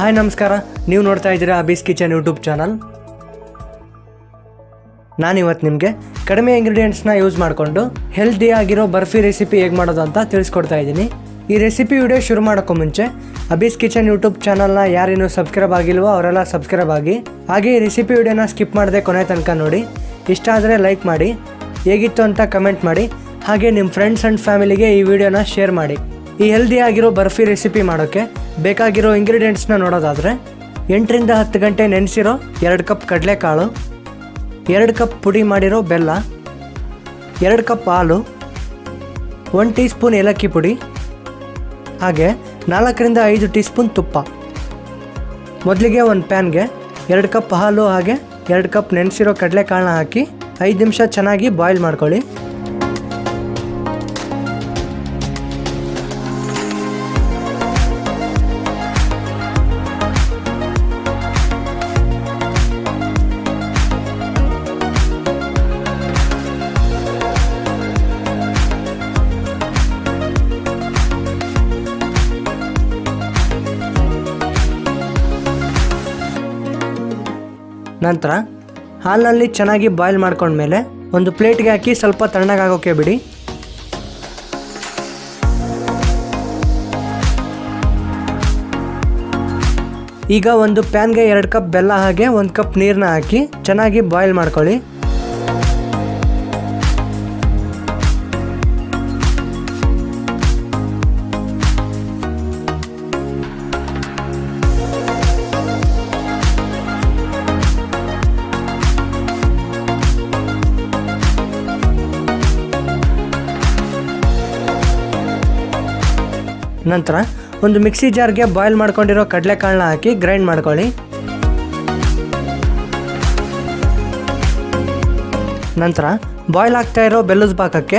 Hi, ನಮಸ್ಕಾರ. ನೀವು ನೋಡ್ತಾ ಇದ್ದೀರಾ ಅಬೀಸ್ ಕಿಚನ್ ಯೂಟ್ಯೂಬ್ ಚಾನಲ್. ನಾನಿವತ್ತು ನಿಮಗೆ ಕಡಿಮೆ ಇಂಗ್ರೀಡಿಯೆಂಟ್ಸ್ನ ಯೂಸ್ ಮಾಡಿಕೊಂಡು ಹೆಲ್ದಿ ಆಗಿರೋ ಬರ್ಫಿ ರೆಸಿಪಿ ಹೇಗೆ ಮಾಡೋದು ಅಂತ ತಿಳಿಸ್ಕೊಡ್ತಾ ಇದ್ದೀನಿ. ಈ ರೆಸಿಪಿ ವಿಡಿಯೋ ಶುರು ಮಾಡೋಕ್ಕೂ ಮುಂಚೆ ಅಬೀಸ್ ಕಿಚನ್ ಯೂಟ್ಯೂಬ್ ಚಾನಲ್ನ ಯಾರೇನು ಸಬ್ಸ್ಕ್ರೈಬ್ ಆಗಿಲ್ವೋ ಅವರೆಲ್ಲ ಸಬ್ಸ್ಕ್ರೈಬ್ ಆಗಿ, ಹಾಗೆ ಈ ರೆಸಿಪಿ ವಿಡಿಯೋನ ಸ್ಕಿಪ್ ಮಾಡದೆ ಕೊನೆ ತನಕ ನೋಡಿ. ಇಷ್ಟ ಆದರೆ ಲೈಕ್ ಮಾಡಿ, ಹೇಗಿತ್ತು ಅಂತ ಕಮೆಂಟ್ ಮಾಡಿ, ಹಾಗೆ ನಿಮ್ಮ ಫ್ರೆಂಡ್ಸ್ ಆ್ಯಂಡ್ ಫ್ಯಾಮಿಲಿಗೆ ಈ ವಿಡಿಯೋನ ಶೇರ್ ಮಾಡಿ. ಈ ಹೆಲ್ದಿ ಆಗಿರೋ ಬರ್ಫಿ ರೆಸಿಪಿ ಮಾಡೋಕ್ಕೆ ಬೇಕಾಗಿರೋ ಇಂಗ್ರೀಡಿಯೆಂಟ್ಸ್ನ ನೋಡೋದಾದರೆ ಎಂಟರಿಂದ ಹತ್ತು ಗಂಟೆ ನೆನೆಸಿರೋ ಎರಡು ಕಪ್ ಕಡಲೆಕಾಳು, ಎರಡು ಕಪ್ ಪುಡಿ ಮಾಡಿರೋ ಬೆಲ್ಲ, ಎರಡು ಕಪ್ ಹಾಲು ಒನ್ ಟೀ ಸ್ಪೂನ್ ಏಲಕ್ಕಿ ಪುಡಿ, ಹಾಗೆ ನಾಲ್ಕರಿಂದ ಐದು ಟೀ ಸ್ಪೂನ್ ತುಪ್ಪ. ಮೊದಲಿಗೆ ಒಂದು ಪ್ಯಾನ್ಗೆ ಎರಡು ಕಪ್ ಹಾಲು ಹಾಗೆ ಎರಡು ಕಪ್ ನೆನೆಸಿರೋ ಕಡಲೆಕಾಳನ್ನ ಹಾಕಿ ಐದು ನಿಮಿಷ ಚೆನ್ನಾಗಿ ಬಾಯ್ಲ್ ಮಾಡ್ಕೊಳ್ಳಿ. ನಂತರ ಹಾಲಿನಲ್ಲಿ ಚೆನ್ನಾಗಿ ಬಾಯ್ಲ್ ಮಾಡ್ಕೊಂಡ್ಮೇಲೆ ಒಂದು ಪ್ಲೇಟ್ಗೆ ಹಾಕಿ ಸ್ವಲ್ಪ ತಣ್ಣಗಾಗೋಕೆ ಬಿಡಿ. ಈಗ ಒಂದು ಪ್ಯಾನ್ಗೆ ಎರಡು ಕಪ್ ಬೆಲ್ಲ ಹಾಗೆ ಒಂದು ಕಪ್ ನೀರನ್ನ ಹಾಕಿ ಚೆನ್ನಾಗಿ ಬಾಯ್ಲ್ ಮಾಡ್ಕೊಳ್ಳಿ. ನಂತರ ಒಂದು ಮಿಕ್ಸಿ ಜಾರ್ಗೆ ಬಾಯ್ಲ್ ಮಾಡ್ಕೊಂಡಿರೋ ಕಡಲೆಕಾಳನ್ನ ಹಾಕಿ ಗ್ರೈಂಡ್ ಮಾಡ್ಕೊಳ್ಳಿ. ನಂತರ ಬಾಯ್ಲ್ ಆಗ್ತಾ ಇರೋ ಬೆಲ್ಲದ ಪಾಕಕ್ಕೆ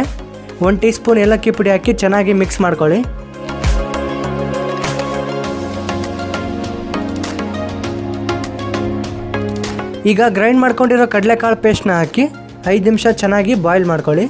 ಒಂದು ಟೀ ಸ್ಪೂನ್ ಏಲಕ್ಕಿ ಪುಡಿ ಹಾಕಿ ಚೆನ್ನಾಗಿ ಮಿಕ್ಸ್ ಮಾಡ್ಕೊಳ್ಳಿ. ಈಗ ಗ್ರೈಂಡ್ ಮಾಡ್ಕೊಂಡಿರೋ ಕಡಲೆಕಾಳು ಪೇಸ್ಟ್ನ ಹಾಕಿ ಐದು ನಿಮಿಷ ಚೆನ್ನಾಗಿ ಬಾಯ್ಲ್ ಮಾಡ್ಕೊಳ್ಳಿ.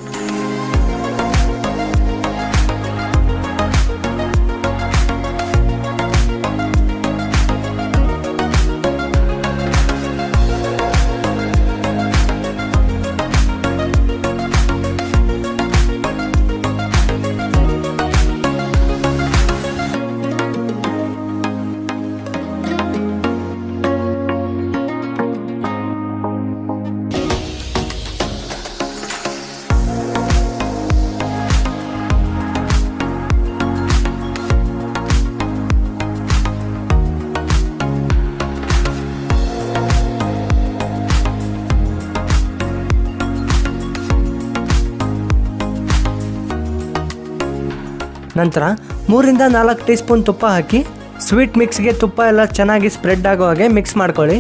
ನಂತರ ಮೂರಿಂದ ನಾಲ್ಕು ಟೀ ಸ್ಪೂನ್ ತುಪ್ಪ ಹಾಕಿ ಸ್ವೀಟ್ ಮಿಕ್ಸ್ಗೆ ತುಪ್ಪ ಎಲ್ಲ ಚೆನ್ನಾಗಿ ಸ್ಪ್ರೆಡ್ ಆಗೋ ಹಾಗೆ ಮಿಕ್ಸ್ ಮಾಡ್ಕೊಳ್ಳಿ.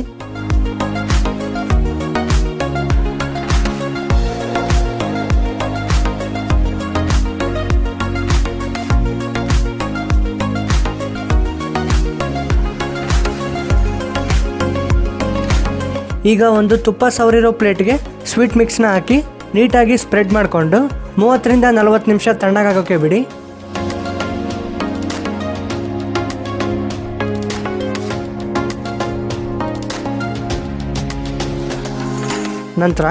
ಈಗ ಒಂದು ತುಪ್ಪ ಸವರಿರೋ ಪ್ಲೇಟ್ಗೆ ಸ್ವೀಟ್ ಮಿಕ್ಸ್ನ ಹಾಕಿ ನೀಟಾಗಿ ಸ್ಪ್ರೆಡ್ ಮಾಡಿಕೊಂಡು ಮೂವತ್ತರಿಂದ ನಲವತ್ತು ನಿಮಿಷ ತಣ್ಣಗಾಗೋಕೆ ಬಿಡಿ. ನಂತರ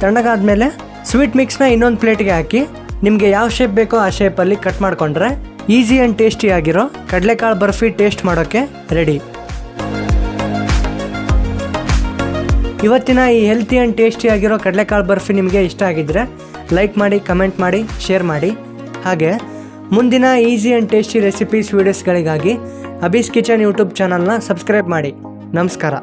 ತಣ್ಣಗಾದ ಮೇಲೆ ಸ್ವೀಟ್ ಮಿಕ್ಸ್ನ ಇನ್ನೊಂದು ಪ್ಲೇಟ್ಗೆ ಹಾಕಿ ನಿಮಗೆ ಯಾವ ಶೇಪ್ ಬೇಕೋ ಆ ಶೇಪಲ್ಲಿ ಕಟ್ ಮಾಡಿಕೊಂಡ್ರೆ ಈಸಿ ಆ್ಯಂಡ್ ಟೇಸ್ಟಿ ಆಗಿರೋ ಕಡಲೆಕಾಳು ಬರ್ಫಿ ಟೇಸ್ಟ್ ಮಾಡೋಕ್ಕೆ ರೆಡಿ ಇವತ್ತಿನ ಈ ಹೆಲ್ತಿ ಆ್ಯಂಡ್ ಟೇಸ್ಟಿ ಆಗಿರೋ ಕಡಲೆಕಾಳು ಬರ್ಫಿ ನಿಮಗೆ ಇಷ್ಟ ಆಗಿದ್ದರೆ ಲೈಕ್ ಮಾಡಿ ಕಮೆಂಟ್ ಮಾಡಿ ಶೇರ್ ಮಾಡಿ. ಹಾಗೆ ಮುಂದಿನ ಈಸಿ ಆ್ಯಂಡ್ ಟೇಸ್ಟಿ ರೆಸಿಪೀಸ್ ವೀಡಿಯೋಸ್ಗಳಿಗಾಗಿ ಅಬೀಸ್ ಕಿಚನ್ ಯೂಟ್ಯೂಬ್ ಚಾನಲ್ನ ಸಬ್ಸ್ಕ್ರೈಬ್ ಮಾಡಿ. ನಮಸ್ಕಾರ.